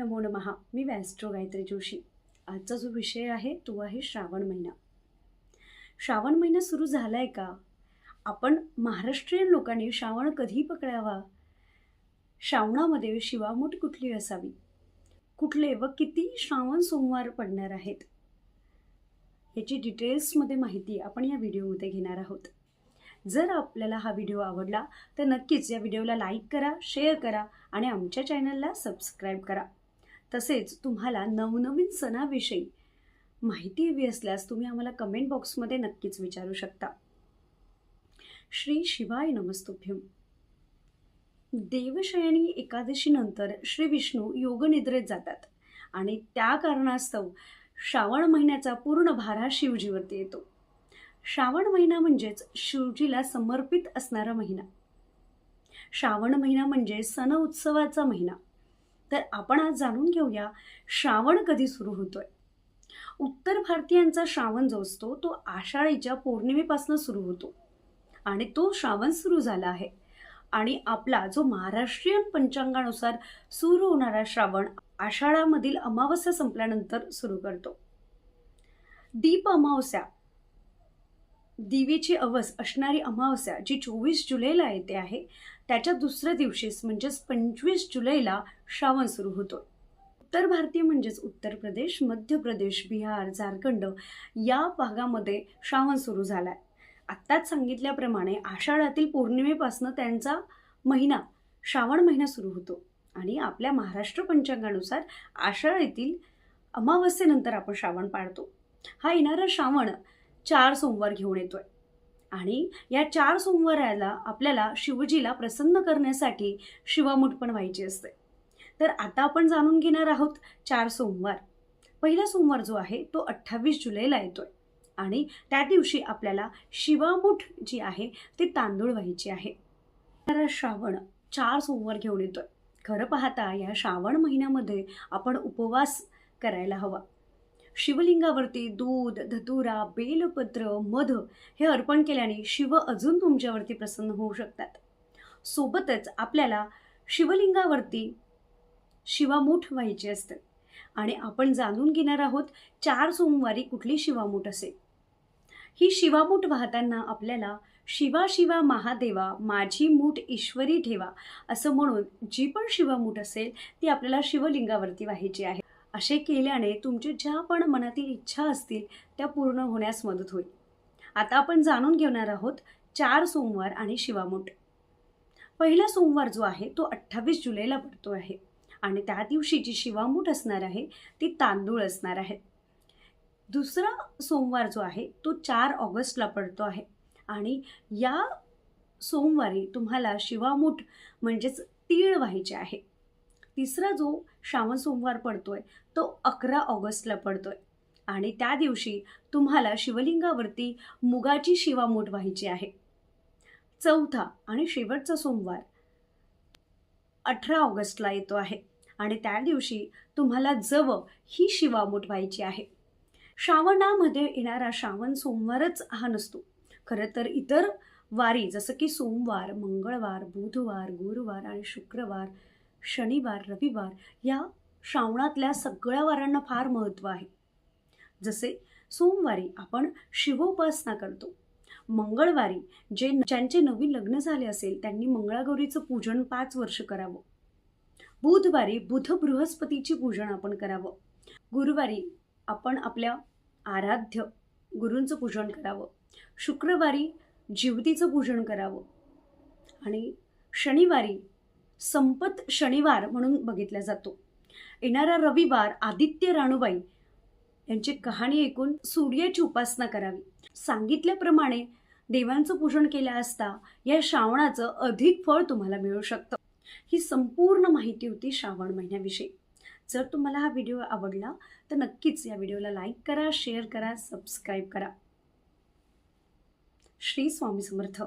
नमो नमहा मी वॅस्ट्रो गायत्री जोशी. आजचा जो विषय आहे तो आहे श्रावण महिना. श्रावण महिना सुरू झाला आहे का? आपण महाराष्ट्रीयन लोकांनी श्रावण कधी पकडावा? श्रावणामध्ये शिवामूठ कुठली असावी? कुठले व किती श्रावण सोमवार पडणार आहेत? याची डिटेल्समध्ये माहिती आपण या व्हिडिओमध्ये घेणार आहोत. जर आपल्याला हा व्हिडिओ आवडला तर नक्कीच या व्हिडिओला लाईक करा शेअर करा आणि आमच्या चॅनलला सबस्क्राईब करा. तसेच तुम्हाला नवनवीन सणाविषयी माहिती हवी असल्यास तुम्ही आम्हाला कमेंट बॉक्समध्ये नक्कीच विचारू शकता. श्री शिवाय नमस्तुभ्यम. देवशयनी एकादशीनंतर श्री विष्णू योगनिद्रेत जातात आणि त्या कारणास्तव श्रावण महिन्याचा पूर्ण भारा शिवजीवरती येतो. श्रावण महिना म्हणजेच शिवजीला समर्पित असणारा महिना. श्रावण महिना म्हणजे सण उत्सवाचा महिना. तर आपण आज जाणून घेऊया श्रावण कधी सुरू होतोय? उत्तर भारतीयांचा श्रावण जो असतो तो आषाढीच्या पौर्णिमेपासून सुरू होतो. आणि तो श्रावण सुरू झाला आहे. आणि आपला जो महाराष्ट्रीयन पंचांगानुसार सुरू होणारा श्रावण आषाढामधील अमावस्या संपल्यानंतर सुरू करतो. दीप अमावस्या दिवेची अवस असणारी अमावस्या जी चोवीस जुलैला येते आहे त्याच्या दुसऱ्या दिवशीच म्हणजेच पंचवीस जुलैला श्रावण सुरू होतो. उत्तर भारतीय म्हणजेच उत्तर प्रदेश मध्य प्रदेश बिहार झारखंड या भागामध्ये श्रावण सुरू झाला आहे आत्ताच सांगितल्याप्रमाणे आषाढातील पौर्णिमेपासून त्यांचा महिना श्रावण महिना सुरू होतो. आणि आपल्या महाराष्ट्र पंचांगानुसार आषाढ येथील अमावस्येनंतर आपण श्रावण पाळतो. हा येणारा श्रावण चार सोमवार घेऊन येतोय. आणि या चार सोमवाराला आपल्याला शिवजीला प्रसन्न करण्यासाठी शिवामूठ पण व्हायची असते. तर आता आपण जाणून घेणार आहोत चार सोमवार. पहिला सोमवार जो आहे तो अठ्ठावीस जुलैला येतोय. आणि त्या दिवशी आपल्याला शिवामूठ जी आहे ती तांदूळ व्हायची आहे. तर श्रावण चार सोमवार घेऊन येतोय. खरं पाहता या श्रावण महिन्यामध्ये आपण उपवास करायला हवा. शिवलिंगावरती दूध धतुरा बेलपत्र मध हे अर्पण केल्याने शिव अजून तुमच्यावरती प्रसन्न होऊ शकतात. सोबतच आपल्याला शिवलिंगावरती शिवामूठ व्हायची असते. आणि आपण जाणून घेणार आहोत चार सोमवारी कुठली शिवामूठ असेल. ही शिवामूठ वाहताना आपल्याला शिवा शिवा महादेवा माझी मूठ ईश्वरी ठेवा असं म्हणून जी पण शिवामूठ असेल ती आपल्याला शिवलिंगावरती व्हायची आहे. असे केल्याने तुमच्या ज्या पण मनातील इच्छा असतील त्या पूर्ण होण्यास मदत होईल. आता आपण जाणून घेणार आहोत चार सोमवार आणि शिवामूठ. पहिला सोमवार जो आहे तो अठ्ठावीस जुलैला पडतो आहे. आणि त्या दिवशी जी शिवामूठ असणार आहे ती तांदूळ असणार आहे. दुसरा सोमवार जो आहे तो चार ऑगस्टला पडतो आहे. आणि या सोमवारी तुम्हाला शिवामूठ म्हणजेच तीळ व्हायचे आहे. तिसरा जो श्रावण सोमवार पडतोय तो अकरा ऑगस्टला पडतोय. आणि त्या दिवशी तुम्हाला शिवलिंगावरती मुगाची शिवामूठ व्हायची आहे. चौथा आणि शेवटचा सोमवार अठरा ऑगस्टला येतो आहे. आणि त्या दिवशी तुम्हाला जव ही शिवामूठ व्हायची आहे. श्रावणामध्ये येणारा श्रावण सोमवारच हा नसतो. खरं तर इतर वारी जसं की सोमवार मंगळवार बुधवार गुरुवार आणि शुक्रवार शनिवार रविवार या श्रावणातल्या सगळ्या वारांना फार महत्त्व आहे. जसे सोमवारी आपण शिवोपासना करतो. मंगळवारी जे ज्यांचे नवीन लग्न झाले असेल त्यांनी मंगळागौरीचं पूजन पाच वर्ष करावं. बुधवारी बुध बृहस्पतीची पूजन आपण करावं. गुरुवारी आपण आपल्या आराध्य गुरूंचं पूजन करावं. शुक्रवारी जिवतीचं पूजन करावं. आणि शनिवारी संपत शनिवार म्हणून बघितला जातो. येणारा रविवार आदित्य राणूबाई यांची कहाणी ऐकून सूर्याची उपासना करावी. सांगितल्याप्रमाणे देवांचं पूजन केलं असता या श्रावणाचं अधिक फळ तुम्हाला मिळू शकतं. ही संपूर्ण माहिती होती श्रावण महिन्याविषयी. जर तुम्हाला हा व्हिडिओ आवडला तर नक्कीच या व्हिडिओला लाईक करा शेअर करा सबस्क्राईब करा. श्री स्वामी समर्थ.